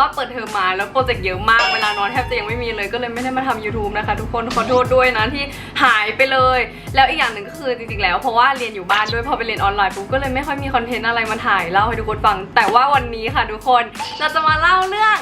ว่าเปิดเทอมมาแล้วโปรเจกต์เยอะมากเวลานอนแทบจะยังไม่มีเลยก็เลยไม่ได้มาทำ YouTube นะคะ ทุกคนขอโทษด้วยนะที่หายไปเลย แล้วอีกอย่างหนึ่งก็คือจริงๆแล้วเพราะว่าเรียนอยู่บ้านด้วยพอไปเรียนออนไลน์ปุ๊บก็เลยไม่ค่อยมีคอนเทนต์อะไรมาถ่ายเล่าให้ทุกคนฟัง แต่ว่าวันนี้ค่ะทุกคนเราจะมาเล่าเรื่อง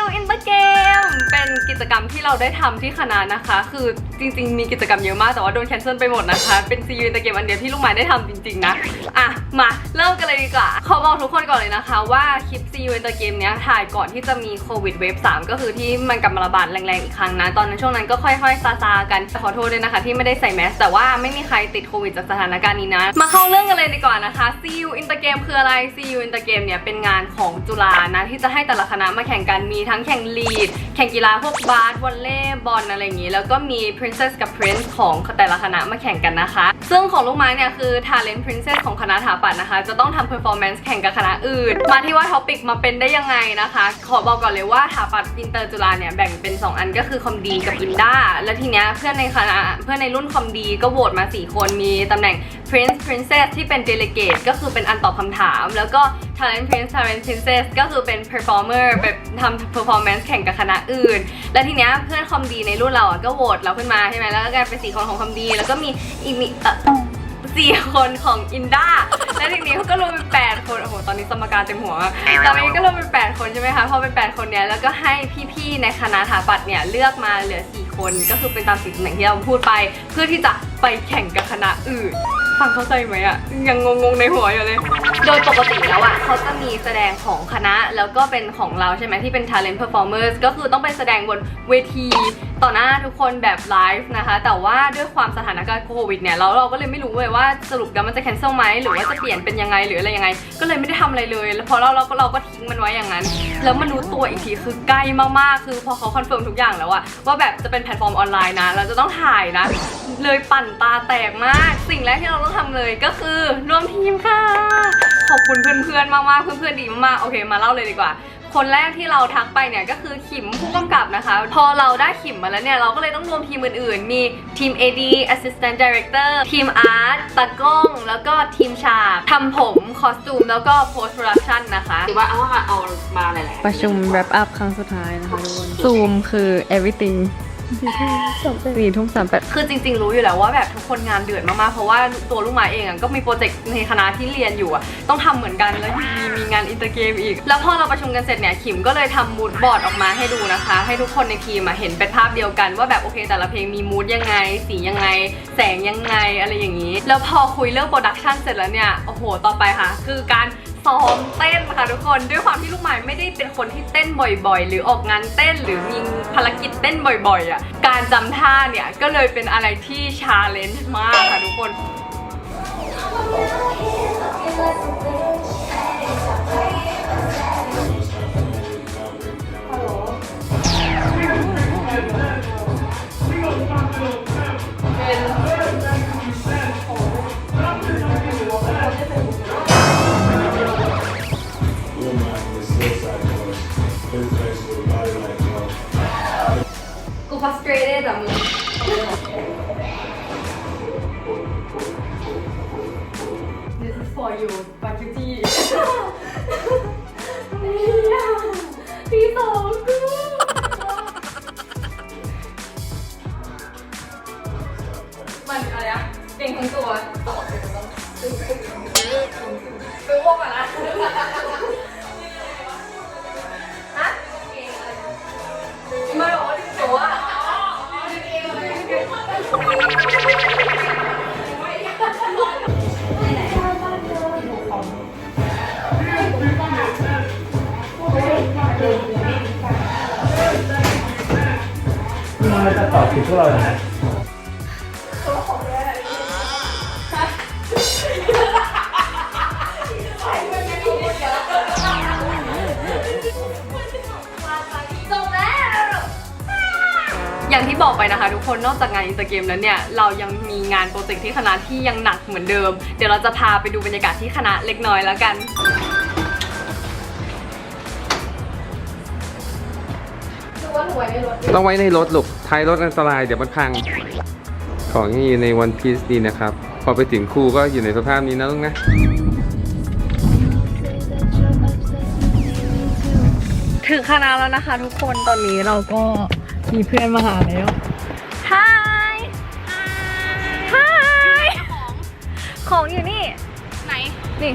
See you in the game เป็นกิจกรรมที่เราได้ทำที่คณะนะคะ คือจริงๆ มีกิจกรรมเยอะมากแต่ว่าโดนแคนเซิลไปหมดนะคะ เป็น See you in the game อันเดียวที่ลูกไม้ได้ทำจริงๆ นะ อะ มาเริ่มกันเลยดีกว่า ขอบอกทุกคนก่อนเลยนะคะ ว่าคลิป See you in the game เนี้ยถ่ายก่อนที่จะมีโควิดเวฟ3ก็คือที่มันกลับมาระบาดแรงๆ อีกครั้งนะ ตอนนั้นช่วงนั้นก็ค่อยๆซาซาๆกัน ขอโทษด้วยนะคะ ที่ไม่ได้ใส่แมสแต่ว่าไม่มีใครติดโควิดจากสถานการณ์นี้นะ มาเข้าเรื่องกันเลยดีกว่านะคะ See you in the game คืออะไร See you in the game เนี่ยเป็นงานของจุฬานะที่จะให้แต่ละคณะมาแข่งกันมีทั้งแข่งลีด แข่งกีฬาพวกบาสวอลเลย์บอลอะไรอย่างนี้ แล้วก็มี princess กับ prince ของแต่ละคณะมาแข่งกันนะคะ ซึ่งของลูกไม้เนี่ยคือ talent princess ของคณะถาปัตย์นะคะ จะต้องทำ performance แข่งกับคณะอื่น มาที่ว่า topic มาเป็นได้ยังไงนะคะ ขอบอกก่อนเลยว่าถาปัตย์อินเตอร์จุฬาเนี่ยแบ่งเป็น 2 อันก็คือคอมดีกับอินด้าแล้วทีเนี้ยเพื่อนในคณะเพื่อนในรุ่นคอมดีก็โหวตมา 4 คนมีตำแหน่ง prince princess ที่เป็น delegate ก็คือเป็นอันตอบคำถาม แล้วก็ talent prince talent princess ก็คือเป็น performer แบบทำ performance แข่งกับคณะอื่น และทีเนี้ยเพื่อนคอมดีในรุ่นเราอะก็โหวตเราขึ้นมาใช่ไหมแล้วก็กลายเป็นสี่คนของคอมดี แล้วก็มีอีกมีเอ่อสี่คนของอินด้าและทีนี้เขาก็รวมเป็นแปดคน โอ้โห ตอนนี้สมการเต็มหัวมากตอนนี้ก็รวมเป็นแปดคนใช่ไหมคะ พอเป็นแปดคนเนี้ยแล้วก็ให้พี่ๆในคณะถาปัตย์เนี่ยเลือกมาเหลือสี่คน ก็คือเป็นตามสี่ตำแหน่งที่เราพูดไป เพื่อที่จะไปแข่งกับคณะอื่น ฟังเข้าใจไหมอะยังงงๆในหัวอยู่เลย โดยปกติแล้วอะเขาจะมีแสดงของคณะแล้วก็เป็นของเราใช่ไหมที่เป็น talent performers ก็คือต้องไปแสดงบนเวที ต่อหน้าทุกคนแบบไลฟ์นะคะ แต่ว่าด้วยความสถานการณ์โควิดเนี่ยเราเราก็เลยไม่รู้เลยว่าสรุปแล้วมันจะ cancel ไหมหรือว่าจะเปลี่ยนเป็นยังไงหรืออะไรยังไง ก็เลยไม่ได้ทำอะไรเลย แล้วพอเราเราก็เราก็ทิ้งมันไว้อย่างนั้น แล้วมารู้ตัวอีกทีคือใกล้มากๆ คือพอเขาคอนเฟิร์มทุกอย่างแล้วอะว่าแบบจะเป็นแพลตฟอร์มออนไลน์นะ เราจะต้องถ่ายนะ เลยปั่นตาแตกมาก สิ่งแรกที่เราต้องทำเลยก็คือร่วมทีมค่ะ ขอบคุณเพื่อนๆมากๆเพื่อนๆดีมากๆโอเค มาเล่าเลยดีกว่า คนแรกที่เราทักไปเนี่ยก็คือขิมผู้กำกับนะคะ พอเราได้ขิมมาแล้วเนี่ย เราก็เลยต้องรวมทีมอื่นๆ มีทีม AD Assistant Director ทีมอาร์ตตากล้อง แล้วก็ทีมฉากทำผม คอสตูม แล้วก็ Post Production นะคะหรือว่าเอามาเอามาหลายๆประชุม wrap up ครั้งสุดท้ายนะคะทุกคนซูมคือ everything สี่ทุ่มสามแปดคือจริง ๆ รู้อยู่แล้วว่าแบบทุกคนงานเดือดมากๆ เพราะว่าตัวลูกไม้เองอะก็มีโปรเจกต์ในคณะที่เรียนอยู่อะต้องทำเหมือนกันแล้วมีมีงานอินเตอร์เกมอีก แล้วพอเราประชุมกันเสร็จเนี่ยขิมก็เลยทำมูดบอร์ดออกมาให้ดูนะคะ ให้ทุกคนในทีมอะเห็นเป็นภาพเดียวกัน ว่าแบบโอเค แต่ละเพลงมีมูดยังไง สียังไง แสงยังไงอะไรอย่างนี้ แล้วพอคุยเรื่องโปรดักชันเสร็จแล้วเนี่ยโอ้โหต่อไปค่ะ คือการ ซ้อมเต้นค่ะทุกคนด้วยความที่ลูกไม้ไม่ได้เป็นคนที่เต้นบ่อยๆ หรือออกงานเต้นหรือมีภารกิจเต้นบ่อยๆอะการจำท่าเนี่ยก็เลยเป็นอะไรที่ชาเลนจ์มากค่ะทุกคน frustrated อะมึง This is for you ปาจิจี้พี่สอง ตอบผิดพวกเราเลยนะอย่างที่บอกไปนะคะ ทุกคนนอกจากงานอินสตาเกมแล้วเนี่ย เรายังมีงานโปรเจกต์ที่คณะที่ยังหนักเหมือนเดิม เดี๋ยวเราจะพาไปดูบรรยากาศที่คณะเล็กน้อยแล้วกัน ต้องไว้ในรถลูกท้ายรถอันตรายเดี๋ยวมันพัง ของที่อยู่ในวันพีซดีนะครับ พอไปถึงครูก็อยู่ในสภาพนี้นะลูกนะ ถึงคณะแล้วนะคะทุกคนตอนนี้เราก็มีเพื่อนมาหาแล้ว Hi Hi ของอยู่นี่ ไหน นี่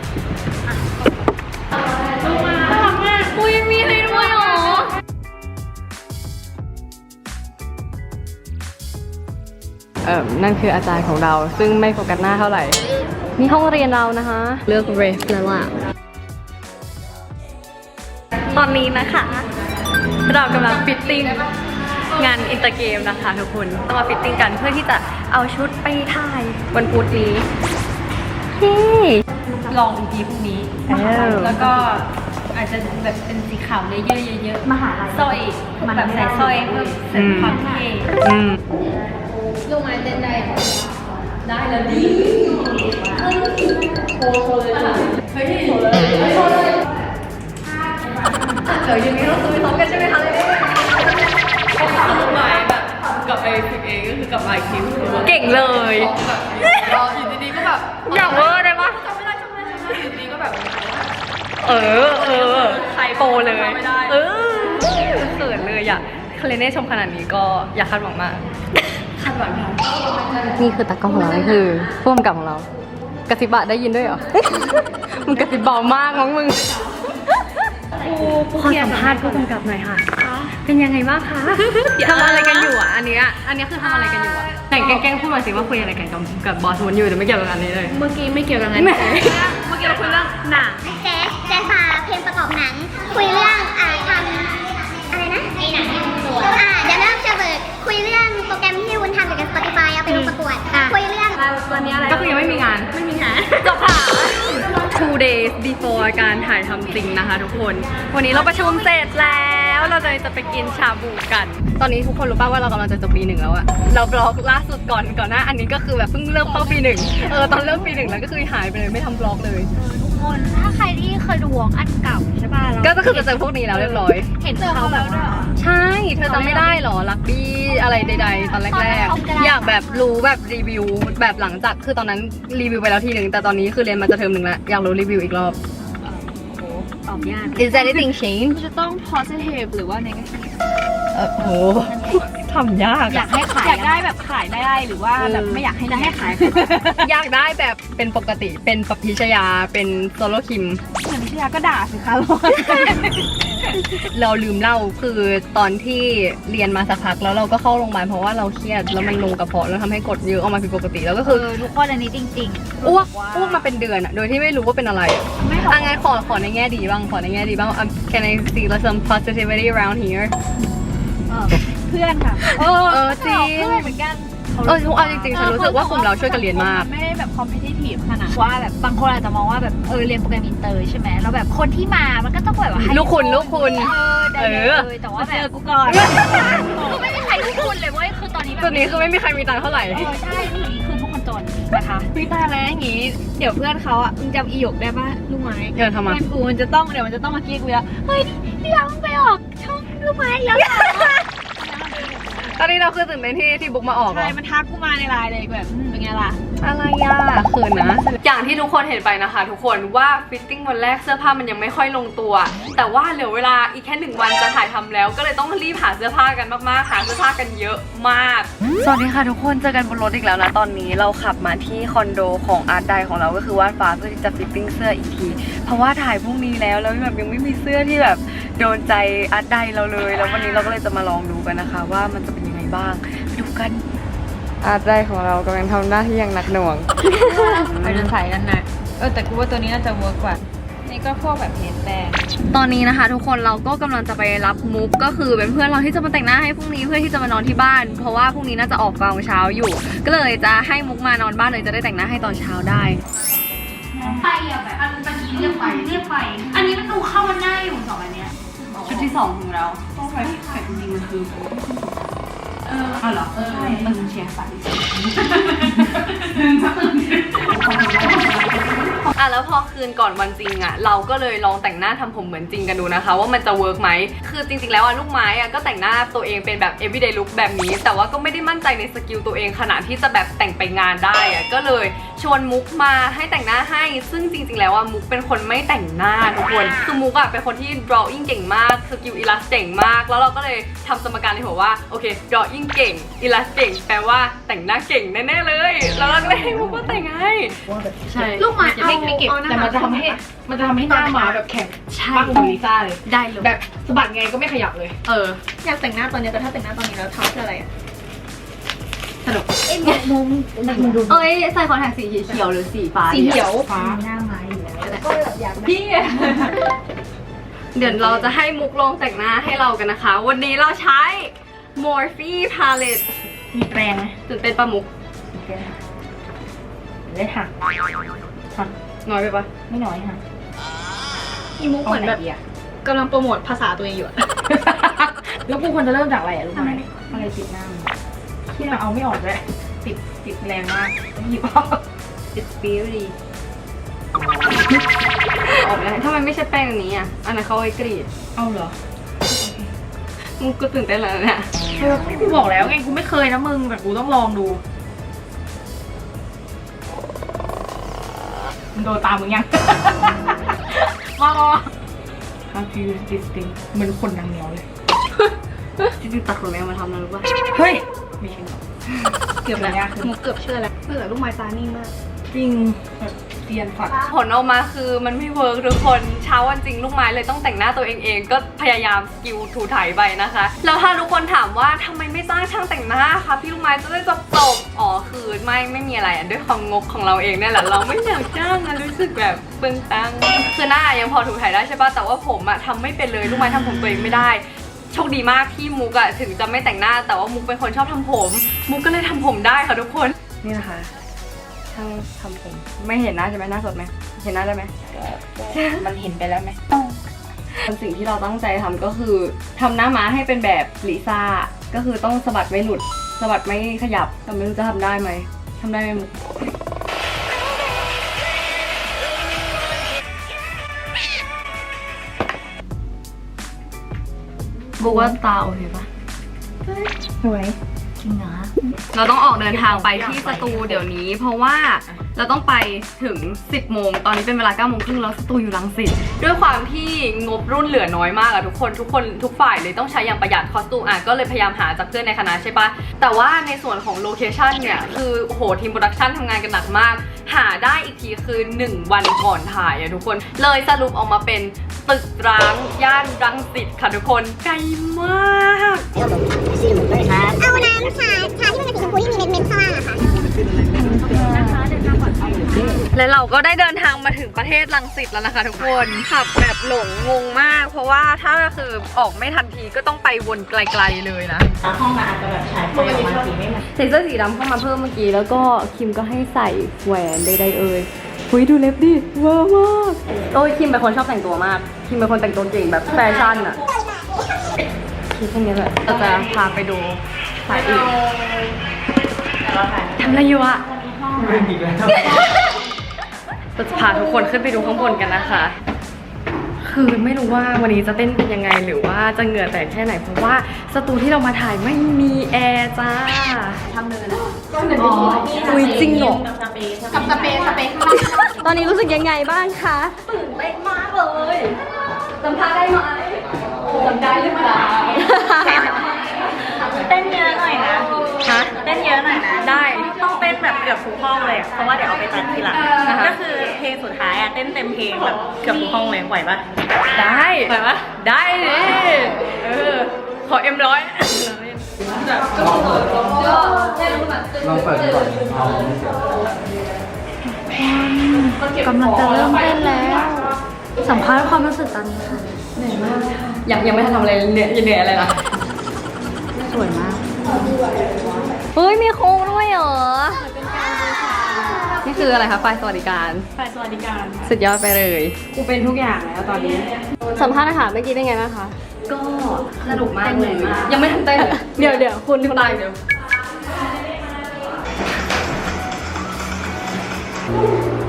เออนั่นคืออาจารย์ของเรา ซึ่งไม่โฟกัสหน้าเท่าไหร่ นี่ห้องเรียนเรานะคะ เลือกเรฟแล้วล่ะ ตอนนี้นะคะ เรากำลังฟิตติ้งงานอินเตอร์เกมนะคะทุกคนต้องมาฟิตติ้งกันเพื่อที่จะเอาชุดไปถ่ายวันพุธนี้เฮ้ลองอีกทีพรุ่งนี้เออแล้วก็อาจจะแบบเป็นสีขาวเลเยอร์เยอะๆมหาลัยสร้อยแบบใส่สร้อยเพิ่มเสริมความเท่อืม ลูกไม้เต้นได้ได้แล้วดีเดี๋ยวเย็นนี้เราคุยพร้อมกันใช่ไหมคะเลยลูกไม้แบบกับไอพิกเองก็คือกลับไอคิวเก่งเลยแบบอยู่ดีๆก็แบบอยากเวอร์ได้ปะจำไม่ได้จำไม่ได้จำไม่ได้อยู่ดีๆก็แบบ เออเออใครโปเลย เออเขินเลยอะคาเลเน่ชมขนาดนี้ก็อย่าคาดหวังมาก คาดหวังค่ะนี่คือตากล้องของเรานี่คือผู้กำกับของเรา กระซิบะได้ยินด้วยเหรอ มึงกระซิบเบามากมั้งมึง ขอสัมภาษณ์ผู้กำกับหน่อยค่ะ เป็นยังไงบ้างคะทำอะไรกันอยู่อะ อันเนี้ยอันเนี้ยคือทำอะไรกันอยู่อะแต่งแกล้งๆพูดมาสิว่าคุยอะไรกันกับกับบอสมันอยู่แต่ไม่เกี่ยวกับอันนี้เลย เมื่อกี้ไม่เกี่ยวกับงานแหมเมื่อกี้เราคุยเรื่องหนังแจ๊สแจ๊สพาเพลงประกอบหนัง คุยเรื่อง วันนี้อะไรก็คือยังไม่มีงาน ไม่มีหาจบค่ะ two days before การถ่ายทำจริงนะคะทุกคน วันนี้เราประชุมเสร็จแล้ว เราจะจะไปกินชาบูกัน ตอนนี้ทุกคนรู้ป่าวว่าเรากำลังจะจบปีหนึ่งแล้วอะเราบล็อกล่าสุดก่อนก่อนหน้าอันนี้ก็คือแบบเพิ่งเริ่มเข้าปีหนึ่งเออตอนเริ่มปีหนึ่งแล้วก็คือหายไปเลยไม่ทำบล็อกเลย ทุกคนถ้าใครที่เคยดูวงอันเก่าใช่ป่ะเราก็คือจะเจอพวกนี้แล้วเรียบร้อย เห็นเขาแบบว่า ใช่ เธอจำไม่ได้เหรอลักบี้อะไรใดๆ ตอนแรกตอนนั้นเขาจะได้ๆอยากแบบรู้แบบรีวิวแบบหลังจากคือตอนนั้นรีวิวไปแล้วทีหนึ่งแต่ตอนนี้คือเรียนมาจะเทอมหนึ่งแล้ว อยากรู้รีวิวอีกรอบ ตอบยาก Is anything change จะต้อง positive หรือว่า negative เออโหทำยากอยากให้ขายอยากได้แบบขายได้หรือว่าแบบไม่อยากให้จะให้ขาย อยากได้แบบเป็นปกติเป็นปพิชยาเป็นโซโลคิมเหมือนพิชยาก็ด่าสิคะ เราลืมเล่าคือตอนที่เรียนมาสักพักแล้วเราก็เข้าโรงพยาบาลเพราะว่าเราเครียดแล้วมันลงกระเพาะแล้วทำให้กรดเยอะออกมาผิดปกติแล้วก็คือทุกคนอันนี้จริงอ้วกอ้วกมาเป็นเดือนอะโดยที่ไม่รู้ว่าเป็นอะไรอะไม่หรอกอะงั้นขอขอในแง่ดีบ้างขอในแง่ดีบ้าง um, Can I see some positivity around here เพื่อนค่ะเออจริง เพื่อนเหมือนกัน เออเอาจริงๆฉันรู้สึกว่ากลุ่มเราช่วยกันเรียนมาก ไม่ได้แบบ competitive ขนาดว่าแบบบางคนอาจจะมองว่าแบบเออเรียนโปรแกรมอินเตอร์ใช่ไหมแล้วแบบคนที่มามันก็ต้องแบบว่าให้ลูกคุณลูกคุณ เออได้เออเลยแต่ว่าว่าแบเจอบกูก่อนคือไม่มีใครลูกคุณเลยเว้ยคือตอนนี้แบบจุดนี้คือไม่มีใครมีตังค์เท่าไหร่เออใช่คือนี้คือทุกคนจนนะคะพี่ตายแล้วอย่างงี้ เดี๋ยวเพื่อนเขาอะมึงจำอีหยกได้ปะลูกไม้เออทำไมเพื่อนกูมันจะต้องเดี๋ยวมันจะต้องมากี้กูแล้วเฮ้ยนี่เราไปออกช่องลูกไม้แล้วเหรอ ตอนนี้เราคือตื่นเต้นที่ที่บุ๊กมาออกเหรใช่อ มันทักกูมาในไลน์เลยแบบอืมเป็นไงล่ะ อะไรอะเขินนะ อย่างที่ทุกคนเห็นไปนะคะ ทุกคนว่าฟิตติ้งวันแรกเสื้อผ้ามันยังไม่ค่อยลงตัว แต่ว่าเหลือเวลาอีกแค่หนึ่งวันจะถ่ายทำแล้ว ก็เลยต้องรีบหาเสื้อผ้ากันมากๆ หาเสื้อผ้ากันเยอะมาก สวัสดีค่ะทุกคนเจอกันบนรถอีกแล้วนะ ตอนนี้เราขับมาที่คอนโดของอาร์ตไดของเราก็คือวาดฟ้าเพื่อที่จะฟิตติ้งเสื้ออีกที เพราะว่าถ่ายพรุ่งนี้แล้วแล้วแบบยังไม่มีเสื้อที่แบบโดนใจอาร์ตไดเราเลย แล้ววันนี้เราก็เลยจะมาลองดูกันนะคะ ว่ามันจะเป็นยังไง บ้างไปดูกันอาร์ตไดของเรากำลังทำหน้าที่อย่างหนักหน่วง ไปจะใส่กันนะเออแต่กูว่าตัวนี้น่าจะเวิร์กกว่า นี่ก็พวกแบบเฮดแบนตอนนี้นะคะ ทุกคนเราก็กำลังจะไปรับมุกก็คือเป็นเพื่อนเราที่จะมาแต่งหน้าให้พรุ่งนี้เพื่อที่จะมานอนที่บ้าน เพราะว่าพรุ่งนี้น่าจะออกกองเช้าอยู่ ก็เลยจะให้มุกมานอนบ้านเลยจะได้แต่งหน้าให้ตอนเช้าได้ ไปอะแบบอันเมื่อกี้เรียกไปเรียกไป อันนี้มันดูเข้ากันได้อยู่สองอันเนี้ยชุดที่สองของเราต้องไปแต่จริงๆมันคือ เอออ๋อเหรอเออมันเชียร์ใสอะแล้วพอคืนก่อนวันจริงอะเราก็เลยลองแต่งหน้าทำผมเหมือนจริงกันดูนะคะ ว่ามันจะเวิร์กไหมคือจริงๆแล้วอะลูกไม้อะก็แต่งหน้าตัวเองเป็นแบบ everyday look แบบนี้ แต่ว่าก็ไม่ได้มั่นใจในสกิลตัวเองขนาดที่จะแบบแต่งไปงานได้อะก็เลย ชวนมุกมาให้แต่งหน้าให้ ซึ่งจริง ๆ แล้วอะมุกเป็นคนไม่แต่งหน้าทุกคน คือมุกอะเป็นคนที่ drawing เก่งมาก สกิล illust เก่งมาก แล้วเราก็เลยทำสมการในหัวว่า โอเค drawing เก่ง illust เก่ง แปลว่าแต่งหน้าเก่งแน่ๆเลย แล้วเราก็เลยให้มุกมาแต่งให้ ใช่ ลูกไม้เอาไม่ไม่เก็บเอาหน้าแต่มันจะทำให้ มันจะทำให้หน้ามาแบบแข็งมากกว่าลิซ่าเลย ได้เลยแบบสะบัดไงก็ไม่ขยับเลย เออ อยากแต่งหน้าตอนนี้แต่ถ้าแต่งหน้าตอนนี้แล้วทำเพื่ออะไรอะ สนุกเอ้ยมุมมุมดูเอ้ยใส่คอนแทคสีเขียวหรือสีฟ้าสีเขียวฟ้าหน้าไม้อยู่แล้วแต่พี่เดี๋ยวเราจะให้มุกลองแต่งหน้าให้เรากันนะคะ วันนี้เราใช้ Morphe Palette มีแปรงไหมตื่นเต้นปะมุกได้หักน้อยไปปะไม่น้อยค่ะอีมุกเหมือนแบบะกำลังโปรโมทภาษาตัวเองอยู่อะแล้วกูควรจะเริ่มจากอะไรอะรู้ไหมอะไรติดหน้ามึง ที่เราเอาไม่ออกเลยติดติดแรงมากหยิบออก It's beauty ออกแล้วทำไมไม่ใช่แป้งอันนี้อะ อันนั้นเขาเอาไว้กรีด เอาเหรอมุกก็ตื่นเต้นแล้วเนี่ยเออกูบอกแล้วไงกูไม่เคยนะมึงแต่กูต้องลองดูมึงโดนตามมึงยัง มามา How do you use this thing เหมือนคนนางเหนียวเลยจริงๆตัดขนแมวมาทำนะรู้ป่ะ เฮ้ยไม่ใช่หรอกเกือบแล้วมุกเกือบเชื่อแล้วเมื่อลูกไม้ตานิ่งมาก จริงแบบเตียนฝัดผลออกมาคือมันไม่เวิร์กทุกคนเช้าวันจริงลูกไม้เลยต้องแต่งหน้าตัวเองเองก็พยายามสกิลถูถ่ายไปนะคะ แล้วถ้าทุกคนถามว่าทำไมไม่จ้างช่างแต่งหน้าคะพี่ลูกไม้จะได้จบจบๆอ๋อคือไม่ไม่มีอะไรอะด้วยความงกของเราเองเนี่ยแหละเราไม่อยากจ้างอะรู้สึกแบบเปลืองตังค์คือหน้ายังพอถูถ่ายได้ใช่ป่ะแต่ว่าผมอะทำไม่เป็นเลยลูกไม้ทำผมตัวเองไม่ได้ โชคดีมากที่มุกอะถึงจะไม่แต่งหน้า แต่ว่ามุกเป็นคนชอบทำผม มุกก็เลยทำผมได้ค่ะทุกคน นี่นะคะช่างทำผมไม่เห็นหน้าใช่ไหมหน้าสดไหมเห็นหน้าได้ไหม มันเห็นไปแล้วไหม สิ่งที่เราตั้งใจทำก็คือทำหน้าม้าให้เป็นแบบลิซ่าก็คือต้องสะบัดไม่หลุดสะบัดไม่ขยับแต่ไม่รู้จะทำได้ไหมทำได้ไหมมุก บุกว่าตาโอเคปะสวยจริงนะ เราต้องออกเดินทางไปที่สตูเดี๋ยวนี้ เพราะว่าเราต้องไปถึง 10 โมง ตอนนี้เป็นเวลา9โมงครึ่งแล้วสตูอยู่ลังสิตด้วยความที่งบรุ่นเหลือน้อยมากอะทุกคนทุกคนทุกฝ่ายเลยต้องใช้อย่างประหยัดคอสตูมอะก็เลยพยายามหาจากเพื่อนในคณะใช่ปะแต่ว่าในส่วนของโลเคชันเนี่ยคือโอ้โหทีมโปรดักชันทำงานกันหนักมาก หาได้อีกทีคือ 1 วันก่อนถ่ายอะทุกคนเลยสรุปออกมาเป็น ตึกร้างย่านรังสิตค่ะทุกคนไกลมากเอาน้ำชาชาที่มันเป็นสีชมพูที่มีเม็ดเม็ดๆข้างล่างอะค่ะและเราก็ได้เดินทางมาถึงประเทศลังสิตแล้วนะคะทุกคนขับแบบหลงงงมาก เพราะว่าถ้าคือออกไม่ทันทีก็ต้องไปวนไกลๆเลยนะ ห้องมันอาจจะแบบฉายไฟออกมาสีไม่เหมือน ใส่เสื้อสีดำเข้ามาเพิ่มเมื่อกี้ แล้วก็คิมก็ให้ใส่แหวนใดๆเอ่ย หุยดูเล็บดิเวอร์มากโอ้ยคิมเป็นคนชอบแต่งตัวมาก คิมเป็นคนแต่งตัวเก่งแบบแฟชั่นอะคิดแค่นี้แหละเราจะพาไปดูสายอื่นทำอะไรอยู่อะเป็นอีกแล้วเราจะพาทุกคนขึ้นไปดูข้างบนกันนะคะ คือไม่รู้ว่าวันนี้จะเต้นเป็นยังไงหรือว่าจะเหงื่อแตกแค่ไหนเพราะว่าสตูที่เรามาถ่ายไม่มีแอร์จ้าทำเนินอะ อุ้ยจริงเหรอกับสเปรย์กับสเปรย์สเปรย์ตอนนี้รู้สึกยังไงบ้างคะ ตื่นเต้นมากเลยจำท่าได้ไหมจำได้หรือเปล่าเต้นเยอะหน่อยนะฮะเต้นเยอะหน่อยนะ ได้ ต้องเต้นแบบเกือบทุกห้องเลยอะเพราะว่าเดี๋ยวเอาไปตัดทีหลังอ่าฮะก็คือเพลงสุดท้ายอะเต้นเต็มเพลงแบบเกือบทุกห้องเลยไหวปะได้ไหวปะได้ดิเออขอเอ็มร้อย ลองเปิดก่อนเอากำลังจะเริ่มเต้นแล้ว สัมภาษณ์ความรู้สึกตอนนี้ค่ะยังยังไม่ทันทำอะไรเหนื่อยเหนื่อยอะไรนะสวยมากเฮ้ยมีโค้งด้วยเหรอ นี่คืออะไรคะไฟล์สวัสดิการ ฝ่ายสวัสดิการ สุดยอดไปเลยกูเป็นทุกอย่างแล้วตอนนี้ สัมภาษณ์นะคะเมื่อกี้เป็นไงบ้างคะ ก็สนุกมากเลยมากยังไม่ทันเต้นเลยเดี๋ยวเดี๋ยวคุณตายเดี๋ยว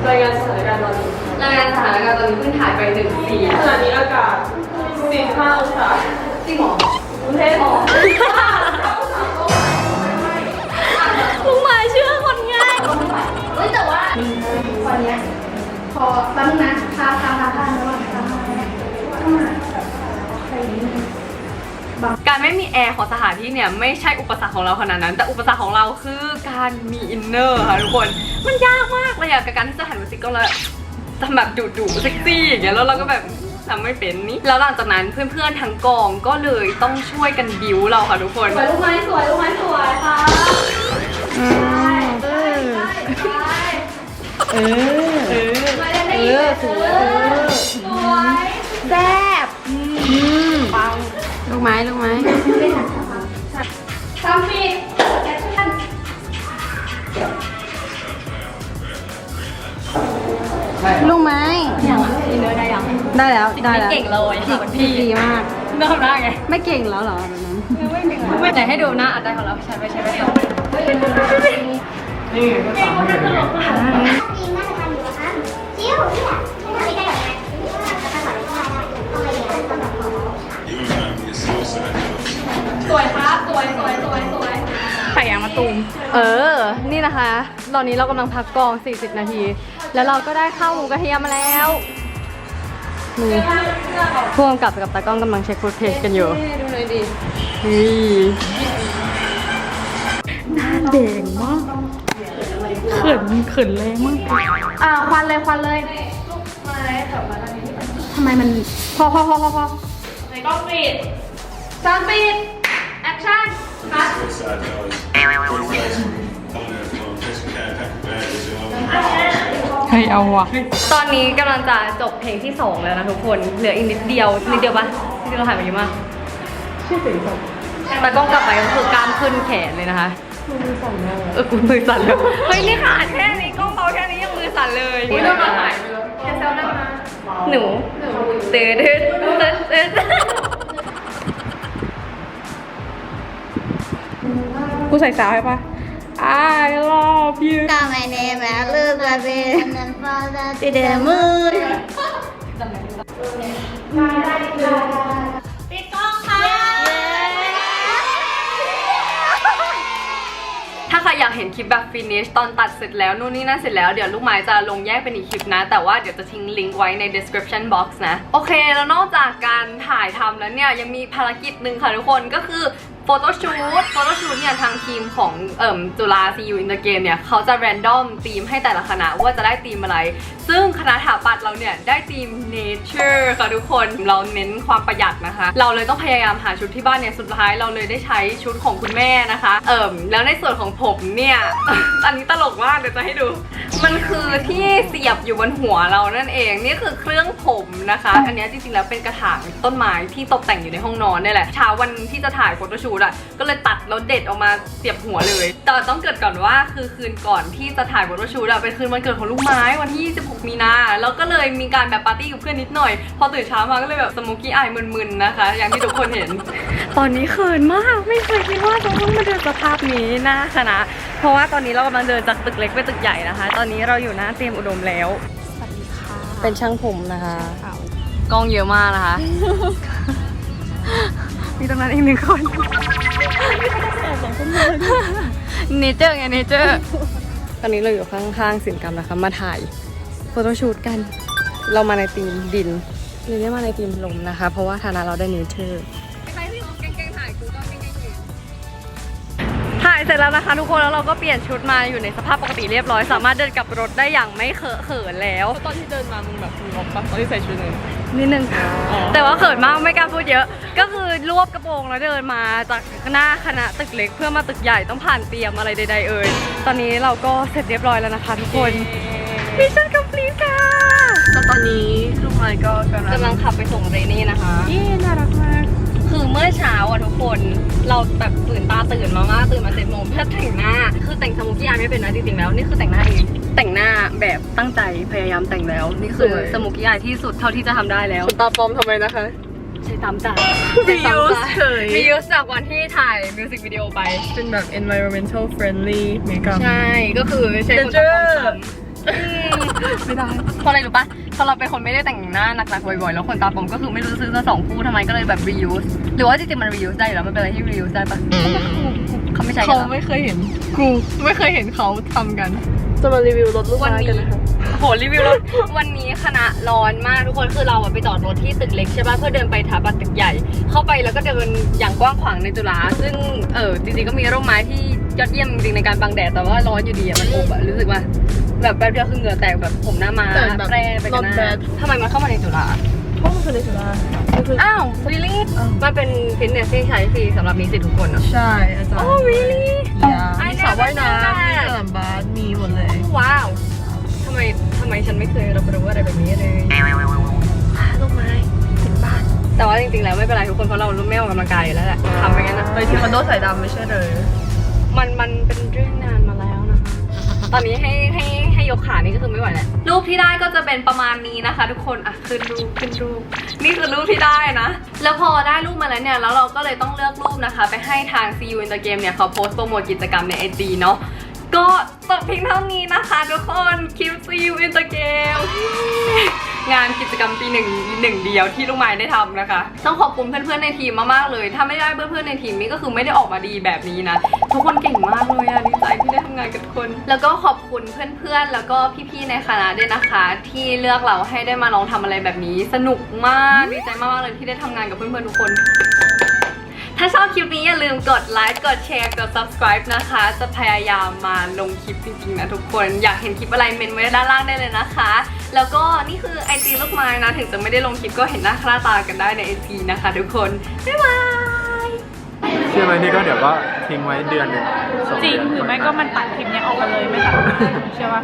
รายงานสถานการณ์ตอนนี้รายงานสถานการณ์ตอนนี้เพิ่งถ่ายไปหนึ่งซีนขณะนี้อากาศ45องศาจริงเหรอ การไม่มีแอร์ของสถานที่เนี่ยไม่ใช่อุปสรรคของเราขนาดนั้น แต่อุปสรรคของเราคือการมีอินเนอร์ค่ะทุกคนมันยากมากเลยอะกับการที่จะหันมาซิกก็แล้วทำแบบดุดุเซ็กซี่อย่างเงี้ยแล้วเราก็แบบทำไม่เป็นนี่แล้วหลังจากนั้นเพื่อนๆทั้งกองก็เลยต้องช่วยกันบิวเราค่ะทุกคนสวยลูกไม้สวยลูกไม้สวยค่ะเออเออเออสวยเออสวย ได้แล้วได้แล้วเก่งเลยค่ะคุณพี่ดีมาก เริ่มได้ไงไม่เก่งแล้วเหรอแบบนั้นไม่ไหนให้ดูหน้าอัดได้ของเราใช่ไหมใช่ไหมครับนี่ก็สามให้เลยจริงน่าจะทันอยู่นะคะจิ้วเนี่ยไม่ทำไม่ได้หรอกนะแล้วก็สอนได้ต้องไปเรียนต้องแบบขอ You don't have to get suicide notes. สวยครับสวยสวยสวยสวยไข่ยางมะตูม เออ นี่นะคะ ตอนนี้เรากำลังพักกอง 40 นาที แล้วเราก็ได้ข้าวหมูกระเทียมมาแล้ว นี่พ่วงกับกับตากล้องกำลังเช็คฟุตเทจกันอยู่ดูหน่อยดิเฮ้ยหน้าแดงมากเขินเขินแรงมากอ่าควันเลยควันเลยทำไมมันพอพอพอพอพอในกล้องปิดจานปิดแอคชั่นคัด Suicide notes. ฮ้ยเอาว่ะ ตอนนี้กำลังจะจบเพลงที่2แล้วนะทุกคน เหลืออีกนิดเดียว นิดเดียวปะนิดเดียวเราถ่ายมาเยอะมากแต่กล้องกลับไปก็คือกล้ามขึ้นแขนเลยนะคะ มือสั่นเลยเออกูมือสั่นเลยเฮ้ยนี่ค่ะแค่นี้กล้องเราแค่นี้ยังมือสั่นเลยนี่เรามาถ่ายหนูเตือนเตือนเตือนเตือนกูใส่สาวให้ปะ I love you Got my name and look like it and then fall down to the moon ปิดกล้องค่ะ ถ้าใครอยากเห็นคลิปแบบฟินิชตอนตัดเสร็จแล้วนู่นนี่นั่นเสร็จแล้วเดี๋ยวลูกไม้จะลงแยกเป็นอีกคลิปนะ แต่ว่าเดี๋ยวจะทิ้งลิงก์ไว้ใน description box นะ โอเค แล้วนอกจากการถ่ายทำแล้วเนี่ย ยังมีภารกิจหนึ่งค่ะทุกคนก็คือ โฟโต้ชูตโฟโต้ชูตเนี่ยทางทีมของเอ่มจุฬา CU in the game เกมเนี่ยเขาจะ random ธีมให้แต่ละคณะว่าจะได้ธีมอะไร ซึ่งคณะถาปัดเราเนี่ยได้ธีม nature ค่ะทุกคนเราเน้นความประหยัดนะคะ เราเลยต้องพยายามหาชุดที่บ้านเนี่ยสุดท้ายเราเลยได้ใช้ชุดของคุณแม่นะคะ เอิ่มแล้วในส่วนของผมเนี่ยอันนี้ตลกมากเดี๋ยวจะให้ดู มันคือที่เสียบอยู่บนหัวเรานั่นเองนี่คือเครื่องผมนะคะ อันเนี้ยจริงๆแล้วเป็นกระถางต้นไม้ที่ตกแต่งอยู่ในห้องนอนนี่แหละเช้าวันที่จะถ่ายโฟโต้ชูตอะก็เลยตัดแล้วเด็ดออกมาเสียบหัวเลย แต่ต้องเกิดก่อนว่าคือคืนก่อนที่จะถ่ายโฟโต้ชูตอะเป็นคืนวันเกิดของลูกไม้วันที่ 26 มีนา แล้วก็เลยมีการแบบปาร์ตี้กับเพื่อนนิดหน่อย พอตื่นเช้ามาก็เลยแบบสโมกี้อายมึนๆนะคะ อย่างที่ทุกคนเห็น ตอนนี้เขินมากไม่เคยคิดว่าจะต้องมาเดินสภาพนี้หน้าคณะเพราะว่าตอนนี้เรากำลังเดินจากตึกเล็กไปตึกใหญ่นะคะ ตอนนี้เราอยู่หน้าเตรียมอุดมแล้วเป็นช่างผมนะคะ กล้องเยอะมากนะคะ มีตรงนั้นอีกหนึ่งคนเนเจอร์ไงเนเจอร์ ตอนนี้เราอยู่ข้างๆสินกรรมนะคะ มาถ่ายโฟโต้ชูตกัน เรามาในทีมดินหรือไม่มาในทีมลมนะคะ เพราะว่าฐานะเราได้เนเจอร์ายเสร็จแล้วนะคะทุกคนแล้วเราก็เปลี่ยนชุดมาอยู่ในสภาพปกติเรียบร้อย สามารถเดินกลับรถได้อย่างไม่เขอะเขินแล้วตอนที่เดินมามึงแบบงงปะตอนที่ใส่ชุดนึงนิดนึงแต่ว่าเขินมากไม่กล้าพูดเยอะ ก็คือรวบกระโปรงแล้วเดินมาจากหน้าคณะตึกเล็กเพื่อมาตึกใหญ่ต้องผ่านเตรียมอะไรใดๆเอ่ยตอนนี้เราก็เสร็จเรียบร้อยแล้วนะคะ ทุกคนมิชชั่นคอมพลีทค่ะแล้วตอนนี้ลูกไม้ก็กำลังกำลังขับไปส่งเรนี่นะคะเย้น่ารักมาก คือเมื่อเช้าอะทุกคนเราแบบตื่นตาตื่นมามากตื่นมาเจ็ดโมงเพื่อแต่งหน้า คือแต่งสมูกี้อายไม่เป็นนะจริงๆแล้วนี่คือแต่งหน้าเองแต่งหน้าแบบตั้งใจพยายามแต่งแล้ว นี่คือสวยสมูกี้อายที่สุดเท่าที่จะทำได้แล้วคุณตาปลอมทำไมนะคะใช้ตามใจมี use เฉยมียูสจากวันที่ถ่ายมิวสิกวิดีโอไป เป็นแบบ environmental friendly makeup ใช่ ก็คือใช้คนตา Danger ปลอมทำ ไม่ได้เพราะอะไรรู้ปะเพราะเราเป็นคนไม่ได้แต่งหน้าหนักๆบ่อยๆ แล้วคนตาปลอมก็คือไม่รู้จะซื้อมาสองคู่ทำไมก็เลยแบบ reuse หรือว่าจริงๆมัน reuse ได้อยู่แล้วมันเป็นอะไรที่ reuse ได้ปะเขาไม่ใช้กันเขาหรอไม่เคยเห็นกูไม่เคยเห็นเขาทำกัน จะมารีวิวรถลูกวันค้านี้กันนะคะโหรีวิวรถวันนี้คณะร้อนมากทุกคนคือเราอะไปจอดรถที่ตึกเล็กใช่ป่ะเพื่อเดินไปถาบันตึกใหญ่ เข้าไปแล้วก็เดินอย่างกว้างขวางในจุฬาซึ่งเออจริงๆก็มีร่มไม้ที่ยอดเยี่ยมจริงๆในการบังแดดแต่ว่าร้อนอยู่ดีอะมันอบอะรู้สึกว่า แบบแป๊บเดียวคือเหงื่อแตกแบบผมหน้ามาแต่แบบแปรไปกันห not น้า bad ทำไมมันเข้ามาในจุฬาเพราะมันคือในจุฬามันคืออ้าว really มันเป็นฟิตเนสที่ใช้ฟรีสำหรับนิสิตทุกคนเหรอใช่อาจารย์โอ้ really ยา I มีสระว่าย never knew น้ำ that มีสนามบาสมีหมดเลยว้าวทำไมทำไมฉันไม่เคยรับรู้อะไรแบบนี้เลยลูกไม้ถึงบ้านแต่ว่าจริงๆแล้วไม่เป็นไรทุกคนเพราะเราไม่ออกกำลังกายอยู่แล้วแหละทำไปงั้นนะไปเทควันโดสายดำไม่ใช่เลยมันมันเป็นเรื่อง ตอนนี้ให้ให้ให้ยกขานี่ก็คือไม่ไหวแล้วรูปที่ได้ก็จะเป็นประมาณนี้นะคะ ทุกคนอะขึ้นรูปขึ้นรูปนี่คือรูปที่ได้นะ แล้วพอได้รูปมาแล้วเนี่ยแล้วเราก็เลยต้องเลือกรูปนะคะ ไปให้ทาง CU i n t e r Game เนี่ยเขาโพสต์โปรโมทกิจกรรมในไอจีเนาะ ก็จบเพียงเท่านี้นะคะทุกคนคลิป CU in the game งานกิจกรรมปีหนึ่งหนึ่งเดียวที่ลูกไม้ได้ทำนะคะ ต้องขอบคุณเพื่อนๆในทีมมากๆเลย ถ้าไม่ได้เพื่อนๆในทีมนี่ก็คือไม่ได้ออกมาดีแบบนี้นะ ทุกคนเก่งมากเลยอะดีใจที่ได้ทำงานกับทุกคน แล้วก็ขอบคุณเพื่อนๆ แล้วก็พี่ๆในคณะด้วยนะคะ ที่เลือกเราให้ได้มาลองทำอะไรแบบนี้ สนุกมากดีใจมากๆเลยที่ได้ทำงานกับเพื่อนๆทุกคน ถ้าชอบคลิปนี้อย่าลืมกดไลค์ กดแชร์ กด subscribe นะคะ จะพยายามมาลงคลิปจริงๆนะทุกคน อยากเห็นคลิปอะไรเมนไว้ด้านล่างได้เลยนะคะ แล้วก็นี่คือไอจีลูกไม้นะ ถึงจะไม่ได้ลงคลิปก็เห็นหน้าค่าตากันได้ในไอจีนะคะทุกคน บ๊ายบาย เชื่อไหมนี่ก็เดี๋ยวก็ทิ้งไว้เดือนหนึ่งสอจริงเดืนหรือไม่ก็มันตัดคลิปเนี้ยออกมาเลยไม่ตัดใช่ปะ